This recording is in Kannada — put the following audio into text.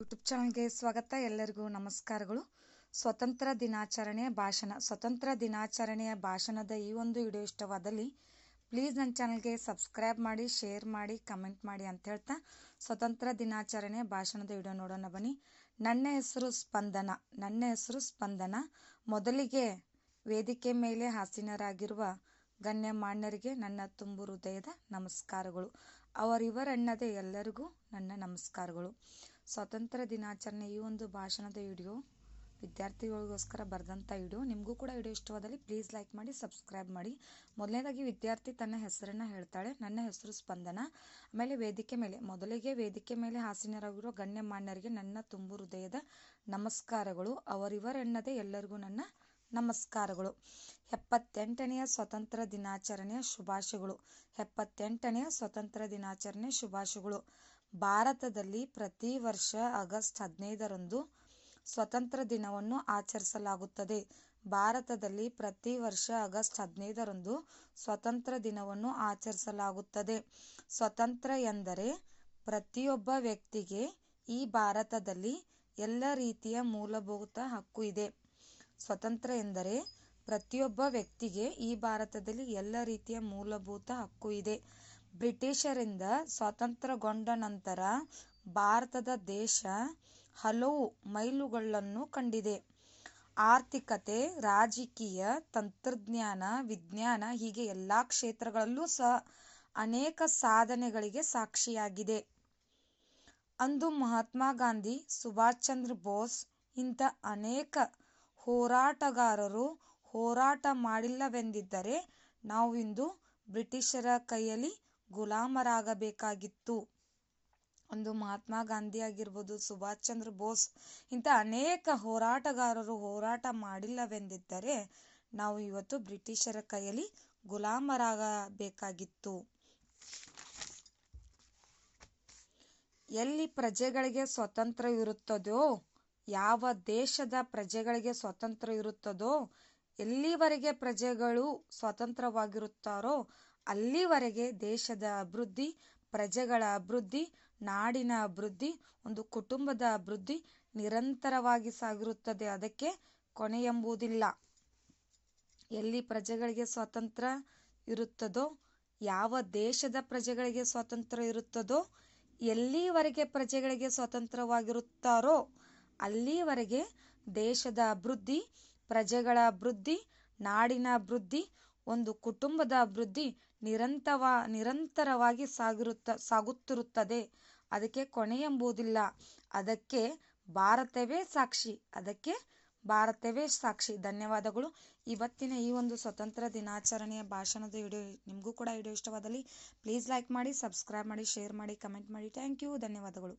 ಯೂಟ್ಯೂಬ್ ಚಾನಲ್ಗೆ ಸ್ವಾಗತ. ಎಲ್ಲರಿಗೂ ನಮಸ್ಕಾರಗಳು. ಸ್ವತಂತ್ರ ದಿನಾಚರಣೆಯ ಭಾಷಣ. ಸ್ವತಂತ್ರ ದಿನಾಚರಣೆಯ ಭಾಷಣದ ಈ ಒಂದು ವಿಡಿಯೋ ಇಷ್ಟವಾದಲ್ಲಿ ಪ್ಲೀಸ್ ನನ್ನ ಚಾನಲ್ಗೆ ಸಬ್ಸ್ಕ್ರೈಬ್ ಮಾಡಿ, ಶೇರ್ ಮಾಡಿ, ಕಮೆಂಟ್ ಮಾಡಿ ಅಂತ ಹೇಳ್ತಾ ಸ್ವತಂತ್ರ ದಿನಾಚರಣೆಯ ಭಾಷಣದ ವಿಡಿಯೋ ನೋಡೋಣ ಬನ್ನಿ. ನನ್ನ ಹೆಸರು ಸ್ಪಂದನ. ನನ್ನ ಹೆಸರು ಸ್ಪಂದನ. ಮೊದಲಿಗೆ ವೇದಿಕೆ ಮೇಲೆ ಹಾಸೀನರಾಗಿರುವ ಗಣ್ಯಮಾನ್ಯರಿಗೆ ನನ್ನ ತುಂಬು ಹೃದಯದ ನಮಸ್ಕಾರಗಳು. ಅವರಿವರಣ್ಣದೇ ಎಲ್ಲರಿಗೂ ನನ್ನ ನಮಸ್ಕಾರಗಳು. ಸ್ವಾತಂತ್ರ್ಯ ದಿನಾಚರಣೆ ಈ ಒಂದು ಭಾಷಣದ ವಿಡಿಯೋ. ವಿದ್ಯಾರ್ಥಿಗಳಿಗೋಸ್ಕರ ಬರೆದಂಥ ವಿಡಿಯೋ. ನಿಮಗೂ ಕೂಡ ವಿಡಿಯೋ ಇಷ್ಟವಾದಲ್ಲಿ ಪ್ಲೀಸ್ ಲೈಕ್ ಮಾಡಿ ಸಬ್ಸ್ಕ್ರೈಬ್ ಮಾಡಿ. ಮೊದಲನೇದಾಗಿ ವಿದ್ಯಾರ್ಥಿ ತನ್ನ ಹೆಸರನ್ನು ಹೇಳ್ತಾಳೆ, ನನ್ನ ಹೆಸರು ಸ್ಪಂದನ. ಆಮೇಲೆ ವೇದಿಕೆ ಮೇಲೆ, ಮೊದಲಿಗೆ ವೇದಿಕೆ ಮೇಲೆ ಹಾಸೀನರಾಗಿರೋ ಗಣ್ಯಮಾನ್ಯರಿಗೆ ನನ್ನ ತುಂಬು ಹೃದಯದ ನಮಸ್ಕಾರಗಳು. ಅವರಿವರೆನ್ನದೇ ಎಲ್ಲರಿಗೂ ನನ್ನ ನಮಸ್ಕಾರಗಳು. ಎಪ್ಪತ್ತೆಂಟನೆಯ ಸ್ವತಂತ್ರ ದಿನಾಚರಣೆಯ ಶುಭಾಶಯಗಳು. ಎಪ್ಪತ್ತೆಂಟನೆಯ ಸ್ವತಂತ್ರ ದಿನಾಚರಣೆ ಶುಭಾಶಯಗಳು. ಭಾರತದಲ್ಲಿ ಪ್ರತಿ ವರ್ಷ ಆಗಸ್ಟ್ ಹದಿನೈದರಂದು ಸ್ವತಂತ್ರ ದಿನವನ್ನು ಆಚರಿಸಲಾಗುತ್ತದೆ. ಭಾರತದಲ್ಲಿ ಪ್ರತಿ ವರ್ಷ ಆಗಸ್ಟ್ ಹದಿನೈದರಂದು ಸ್ವತಂತ್ರ ದಿನವನ್ನು ಆಚರಿಸಲಾಗುತ್ತದೆ. ಸ್ವತಂತ್ರ ಎಂದರೆ ಪ್ರತಿಯೊಬ್ಬ ವ್ಯಕ್ತಿಗೆ ಈ ಭಾರತದಲ್ಲಿ ಎಲ್ಲ ರೀತಿಯ ಮೂಲಭೂತ ಹಕ್ಕು ಇದೆ. ಸ್ವತಂತ್ರ ಎಂದರೆ ಪ್ರತಿಯೊಬ್ಬ ವ್ಯಕ್ತಿಗೆ ಈ ಭಾರತದಲ್ಲಿ ಎಲ್ಲ ರೀತಿಯ ಮೂಲಭೂತ ಹಕ್ಕು ಇದೆ. ಬ್ರಿಟಿಷರಿಂದ ಸ್ವಾತಂತ್ರ್ಯಗೊಂಡ ನಂತರ ಭಾರತದ ದೇಶ ಹಲವು ಮೈಲುಗಳನ್ನು ಕಂಡಿದೆ. ಆರ್ಥಿಕತೆ, ರಾಜಕೀಯ, ತಂತ್ರಜ್ಞಾನ, ವಿಜ್ಞಾನ ಹೀಗೆ ಎಲ್ಲ ಕ್ಷೇತ್ರಗಳಲ್ಲೂ ಸಹ ಅನೇಕ ಸಾಧನೆಗಳಿಗೆ ಸಾಕ್ಷಿಯಾಗಿದೆ. ಅಂದು ಮಹಾತ್ಮ ಗಾಂಧಿ, ಸುಭಾಷ್ ಚಂದ್ರ ಬೋಸ್ ಇಂಥ ಅನೇಕ ಹೋರಾಟಗಾರರು ಹೋರಾಟ ಮಾಡಿಲ್ಲವೆಂದಿದ್ದರೆ ನಾವು ಇಂದು ಬ್ರಿಟಿಷರ ಕೈಯಲ್ಲಿ ಗುಲಾಮರಾಗಬೇಕಾಗಿತ್ತು. ಒಂದು ಮಹಾತ್ಮ ಗಾಂಧಿ ಆಗಿರ್ಬೋದು, ಸುಭಾಷ್ ಚಂದ್ರ ಬೋಸ್, ಇಂಥ ಅನೇಕ ಹೋರಾಟಗಾರರು ಹೋರಾಟ ಮಾಡಿಲ್ಲವೆಂದಿದ್ದರೆ ನಾವು ಇವತ್ತು ಬ್ರಿಟಿಷರ ಕೈಯಲ್ಲಿ ಗುಲಾಮರಾಗಬೇಕಾಗಿತ್ತು. ಎಲ್ಲಿ ಪ್ರಜೆಗಳಿಗೆ ಸ್ವತಂತ್ರ ಇರುತ್ತದೋ ಯಾವ ದೇಶದ ಪ್ರಜೆಗಳಿಗೆ ಸ್ವತಂತ್ರ ಇರುತ್ತದೋ ಎಲ್ಲಿವರೆಗೆ ಪ್ರಜೆಗಳು ಸ್ವತಂತ್ರವಾಗಿರುತ್ತಾರೋ ಅಲ್ಲಿವರೆಗೆ ದೇಶದ ಅಭಿವೃದ್ಧಿ, ಪ್ರಜೆಗಳ ಅಭಿವೃದ್ಧಿ, ನಾಡಿನ ಅಭಿವೃದ್ಧಿ, ಒಂದು ಕುಟುಂಬದ ಅಭಿವೃದ್ಧಿ ನಿರಂತರವಾಗಿ ಸಾಗಿರುತ್ತದೆ. ಅದಕ್ಕೆ ಕೊನೆ ಎಂಬುದಿಲ್ಲ. ಎಲ್ಲಿ ಪ್ರಜೆಗಳಿಗೆ ಸ್ವಾತಂತ್ರ್ಯ ಇರುತ್ತದೋ, ಯಾವ ದೇಶದ ಪ್ರಜೆಗಳಿಗೆ ಸ್ವಾತಂತ್ರ್ಯ ಇರುತ್ತದೋ, ಎಲ್ಲಿವರೆಗೆ ಪ್ರಜೆಗಳಿಗೆ ಸ್ವತಂತ್ರವಾಗಿರುತ್ತಾರೋ ಅಲ್ಲಿವರೆಗೆ ದೇಶದ ಅಭಿವೃದ್ಧಿ, ಪ್ರಜೆಗಳ ಅಭಿವೃದ್ಧಿ, ನಾಡಿನ ಅಭಿವೃದ್ಧಿ ಒಂದು ಕುಟುಂಬದ ಅಭಿವೃದ್ಧಿ ನಿರಂತವ, ನಿರಂತರವಾಗಿ ಸಾಗಿರುತ್ತ, ಸಾಗುತ್ತಿರುತ್ತದೆ. ಅದಕ್ಕೆ ಕೊನೆ ಎಂಬುದಿಲ್ಲ. ಅದಕ್ಕೆ ಭಾರತವೇ ಸಾಕ್ಷಿ. ಅದಕ್ಕೆ ಭಾರತವೇ ಸಾಕ್ಷಿ. ಧನ್ಯವಾದಗಳು. ಇವತ್ತಿನ ಈ ಒಂದು ಸ್ವತಂತ್ರ ದಿನಾಚರಣೆಯ ಭಾಷಣದ ವಿಡಿಯೋ ನಿಮಗೂ ಕೂಡ ವಿಡಿಯೋ ಇಷ್ಟವಾದಲ್ಲಿ ಪ್ಲೀಸ್ ಲೈಕ್ ಮಾಡಿ ಸಬ್ಸ್ಕ್ರೈಬ್ ಮಾಡಿ ಶೇರ್ ಮಾಡಿ ಕಮೆಂಟ್ ಮಾಡಿ. ಥ್ಯಾಂಕ್ ಯು ಧನ್ಯವಾದಗಳು.